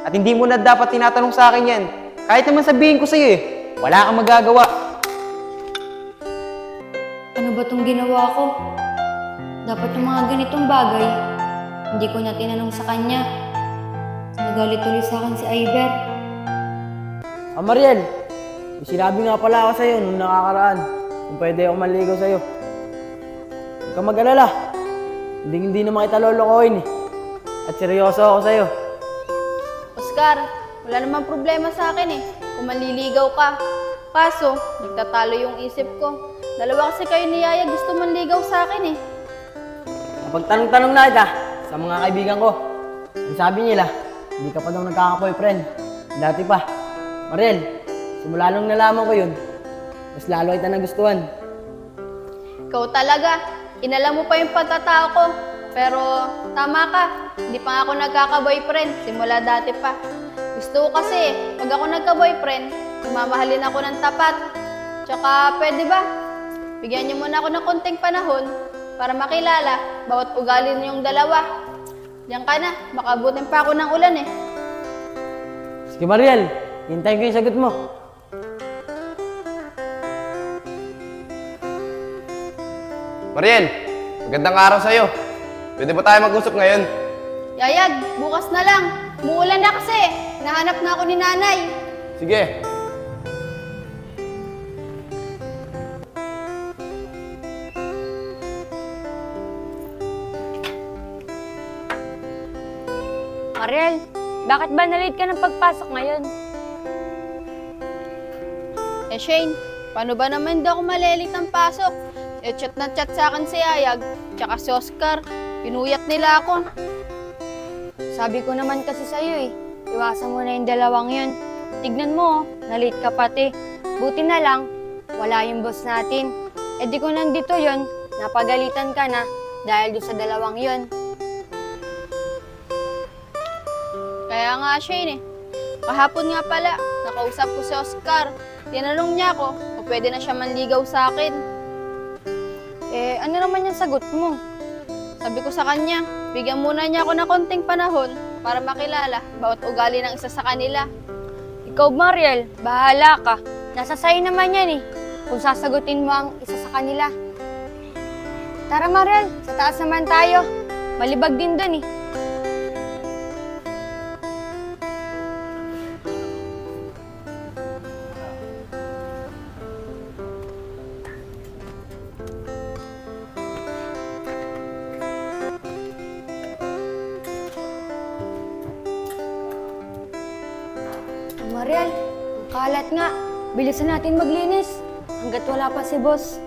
At hindi mo na dapat tinatanong sa akin yan. Kahit naman sabihin ko sa'yo eh, wala kang magagawa. Ano ba tong ginawa ko? Dapat yung mga ganitong bagay, hindi ko na tinanong sa kanya. Nagalit tuloy sa akin si Iber. Ah, Mariel, may sinabi nga pala ako sa'yo nung nakakaraan kung pwede ako manligaw sa'yo. Huwag ka mag-alala. Hindi hindi naman kita lolokohin eh. At seryoso ako sa'yo. Oscar, wala namang problema sa akin eh. Kung manliligaw ka. Kaso, nagtatalo yung isip ko. Dalawa kasi kayo ni Yaya gusto manligaw sa akin eh. Napagtanong-tanong na kita sa mga kaibigan ko. Ang sabi nila, hindi ka pa daw nagkaka-boyfriend. Dati pa. Mariel, simula nung nalaman ko yun, mas lalo kita nagustuhan. Ikaw talaga, inalam mo pa yung pagkatao ko. Pero tama ka, hindi pa nga ako nagkaka-boyfriend simula dati pa. Gusto ko kasi, pag ako nagka-boyfriend, mamahalin ako ng tapat. Tsaka pwede ba, bigyan niyo muna ako ng konting panahon para makilala bawat ugali niyong dalawa. Diyan ka na, makabutin pa ako ng ulan eh. Sige Mariel, hintayin ko yung sagot mo. Mariel, magandang araw sa'yo. Pwede ba tayo mag-usap ngayon? Yayag, bukas na lang. Muulan na kasi. Nahanap na ako ni nanay. Sige. Mariel, bakit ba nalate ka ng pagpasok ngayon? Eh Shane, paano ba naman daw ako malelit ng pasok? Eh chat na chat sa akin si Yayag, tsaka si Oscar. Pinuyat nila ako. Sabi ko naman kasi sa'yo eh, iwasan mo na yung dalawang yun. Tignan mo, oh, nalate ka pati. Buti na lang, wala yung boss natin. E di ko nandito yon, napagalitan ka na dahil doon sa dalawang yon. Kaya nga Shane eh. Kahapon nga pala, nakausap ko si Oscar. Tinanong niya ako kung pwede na siya manligaw sa akin. Eh, ano naman yung sagot mo? Sabi ko sa kanya, bigyan muna niya ako ng konting panahon para makilala bawat ugali ng isa sa kanila. Ikaw, Mariel, bahala ka. Nasa sa'yo naman yan eh, kung sasagutin mo ang isa sa kanila. Tara, Mariel, sa taas naman tayo. Malibag din dun eh. Mariel, ang kalat nga. Bilisan natin maglinis. Hanggat wala pa si boss.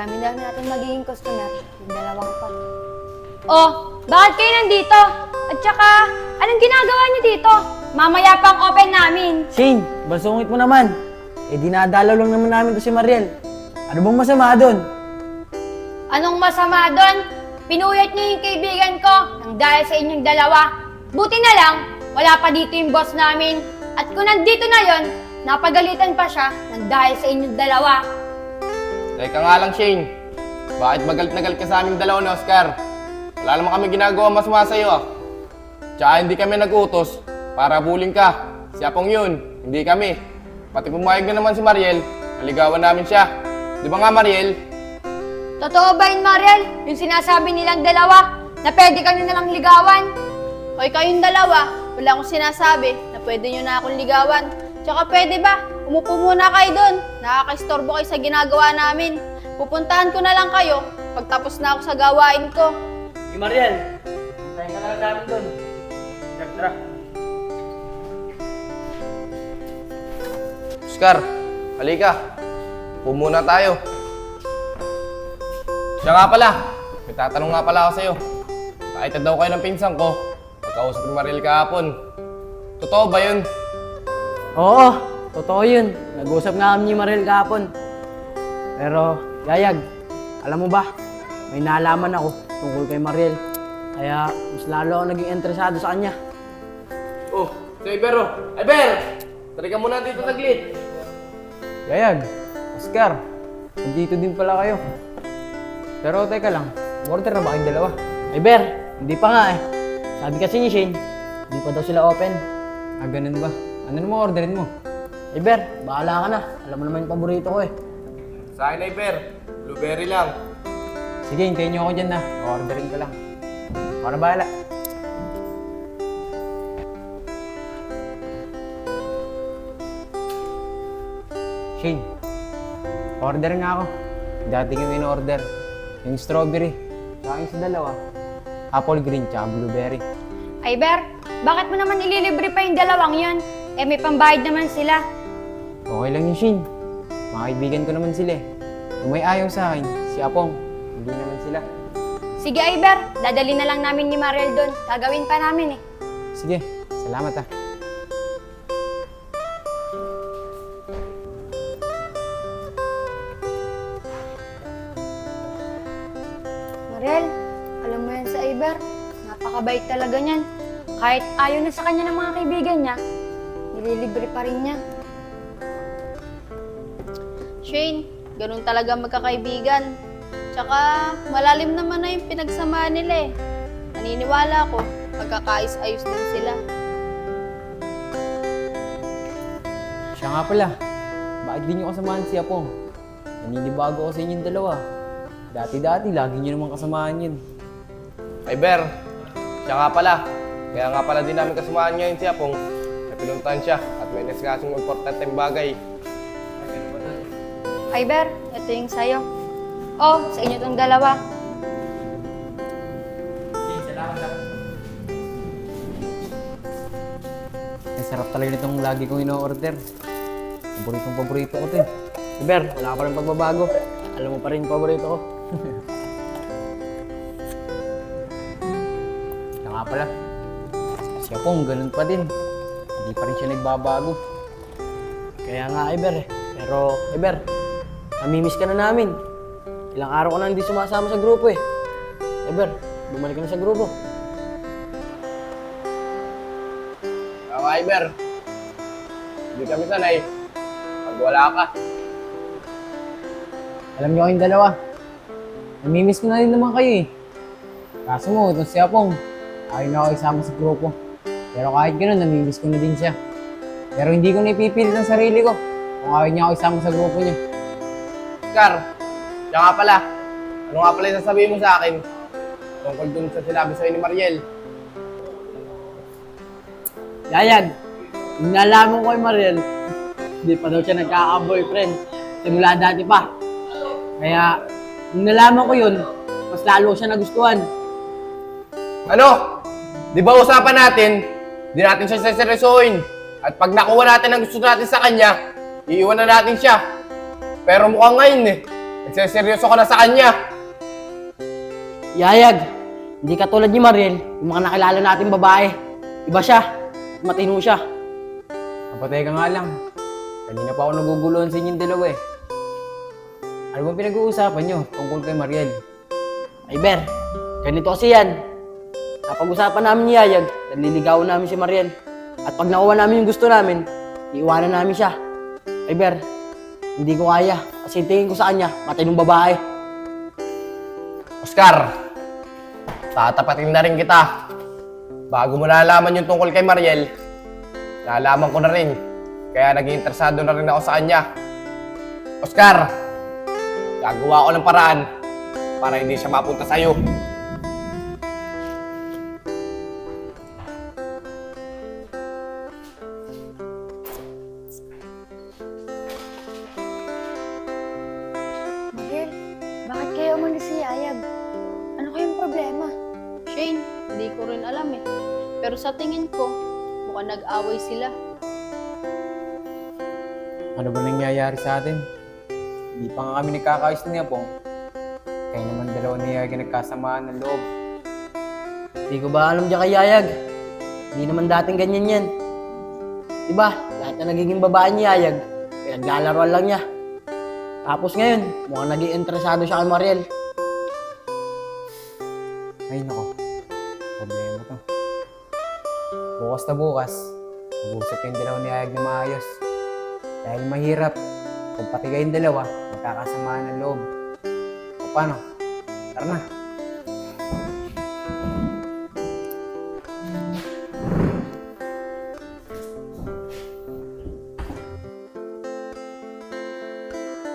Dami-dami natin magiging customer, yung dalawang pa. Oh, bakit kayo nandito? At saka, anong ginagawa niyo dito? Mamaya pang open namin. Shane, basungit mo naman. Eh dinadalaw lang naman namin to si Mariel. Ano bang masama doon? Anong masama doon? Pinuyat niyo yung kaibigan ko nang dahil sa inyong dalawa. Buti na lang, wala pa dito yung boss namin. At kung nandito na yon, napagalitan pa siya nang dahil sa inyong dalawa. Teka nga lang, Shane. Bakit magalit na galit ka sa aming dalawa ni Oscar? Wala naman kami ginagawa masama sa'yo ah. Tsaka hindi kami nag-utos para buling ka. Si Apong yun, hindi kami. Pati pumayag na naman si Mariel, naligawan namin siya. Di ba nga Mariel? Totoo ba yun, Mariel? Yung sinasabi nilang dalawa na pwede ka na lang ligawan? Hoy kayong dalawa, wala akong sinasabi na pwede nyo na akong ligawan. Tsaka pwede ba, umupo muna kayo doon. Nakakaistorbo kayo sa ginagawa namin. Pupuntahan ko na lang kayo pagtapos na ako sa gawain ko. Si Mariel, hintayin ka na lang namin doon. Tara, tara. Oscar, halika. Upo muna tayo. Siya nga pala, may tatanong nga pala ako sa'yo. Kahit daw kayo ng pinsan ko, pagkausap ni Mariel kahapon. Totoo ba yun? Oo, totoo yun. Nag-usap nga kami ni Mariel kahapon. Pero Yayag, alam mo ba, may nalaman ako tungkol kay Mariel. Kaya mas lalo ako naging interesado sa kanya. Oh, si Ibero. Iber! Tari ka muna dito saglit. Yayag, Oscar, nandito din pala kayo. Pero teka lang, order na ba kayong dalawa? Ay Ber, hindi pa nga eh. Sabi kasi ni Shane, hindi pa daw sila open. Ah, ganun ba? Ano naman orderin mo? Ay Ber, bahala ka na. Alam mo naman yung paborito ko eh. Sa akin, Iber. Blueberry lang. Sige, hintayin niyo ako dyan na. Orderin ko lang. Ako na bahala. Shane, order nga ako. Dati yung in-order. Yung strawberry. Tsaka yung sa dalawa. Apple green tsaka blueberry. Ay, Ber, bakit mo naman ililibre pa yung dalawang yan? Eh, may pambayad naman sila. Okay lang yun, Shane. Mga kaibigan ko naman sila eh. Kung may ayaw sa akin, si Apong. Hindi naman sila. Sige, ay, Ber, dadali na lang namin ni Mariel doon. Gagawin pa namin eh. Sige, salamat ah. Mariel, alam mo yan sa Iber, napakabait talaga niyan. Kahit ayaw na sa kanya ng mga kaibigan niya, nililibre pa rin niya. Shane, ganun talaga magkakaibigan. Tsaka, malalim naman na yung pinagsamahan nila eh. Naniniwala ko, magkakais-ayos din sila. Siya nga pala. Bakit di niyo kasamahan si Apong? Naninibago ako sa inyong dalawa. Dati-dati, lagi niyo naman kasamahan yun. Iber, siya nga pala. Kaya nga pala din namin kasamahan ngayon si Apong. May pinuntahan siya at may nasgasong importanteng bagay. Ay, Ber, ito yung sayo. Oh, sa inyo tong dalawa. Ang sarap talaga nitong lagi kong ino-order. Paboritong paborito ko to eh. Ay Ber, wala pa rin pagbabago. Alam mo pa rin yung paborito ko. Siya nga pala. Si Apong, ganun pa din. Hindi pa rin siya nagbabago. Kaya nga ay Ber eh. Pero, ay Ber, namimiss ka na namin. Ilang araw ka na hindi sumasama sa grupo eh. Ber, bumalik ka na sa grupo. Tama, Iber. Hindi kami sanay. Pag wala ka. Alam niyo kayong dalawa. Namimiss ko na rin naman kayo eh. Kaso mo, itong si Apong, ayaw na ako isama sa grupo. Pero kahit gano'n, namimiss ko na din siya. Pero hindi ko na ipipilit ang sarili ko kung ayaw niya ako isama sa grupo niya. Oscar, siya nga pala. Ano nga pala yung sasabihin mo sa akin? Tungkol dun sa sinabi sa'yo ni Mariel. Yayag, yung nalaman ko kay Mariel, hindi pa daw siya nagkaka-boyfriend. Simula dati pa. Kaya, nung nalaman ko yun, mas lalo siya nagustuhan. Ano? Di ba usapan natin, di natin siya seseryosohin. At pag nakuha natin ang gusto natin sa kanya, iiwan na natin siya. Pero mukhang ngayon eh, nagseseryoso ka na sa kanya. Yayag, hindi katulad ni Mariel, yung mga nakilala nating babae. Iba siya, matino siya. Kapatay ka nga lang. Kanina pa ako naguguluhan sa inyong dalawa eh. Ano bang pinag-uusapan niyo tungkol kay Mariel? Ay Ber, ganito kasi yan. Napag-usapan namin ni Yayag, naliligawan namin si Mariel. At pag nakuha namin yung gusto namin, iiwanan namin siya. Ay Ber, hindi ko kaya. Kasi tingin ko sa kanya, matinong babae. Oscar, tatapatin na rin kita. Bago mo nalaman yung tungkol kay Mariel, nalaman ko na rin. Kaya naging interesado na rin ako sa kanya. Oscar, gagawa ko ng paraan para hindi siya mapunta sa'yo. Kayo umalis si Yayag? Ano kayong problema? Shane, hindi ko rin alam eh. Pero sa tingin ko, mukhang nag-away sila. Ano ba nangyayari sa atin? Hindi pa nga kami nagkakaayos ni Apong. Kaya naman dalawa ni Yaya nagkasamaan ng loob. Hindi ko ba alam dyan kay Yayag? Hindi naman dating ganyan yan. Diba, lahat na nagiging babae ni Yayag, pinaglalaroan lang niya. Tapos ngayon, mukhang naging interesado siya kay Mariel. Ay, nako. Problema to. Bukas na bukas, mag-usap yung dalawa ni Ayag na maayos. Dahil mahirap, kung pati kayong dalawa, magkakasamaan ng loob. O paano? Tara na.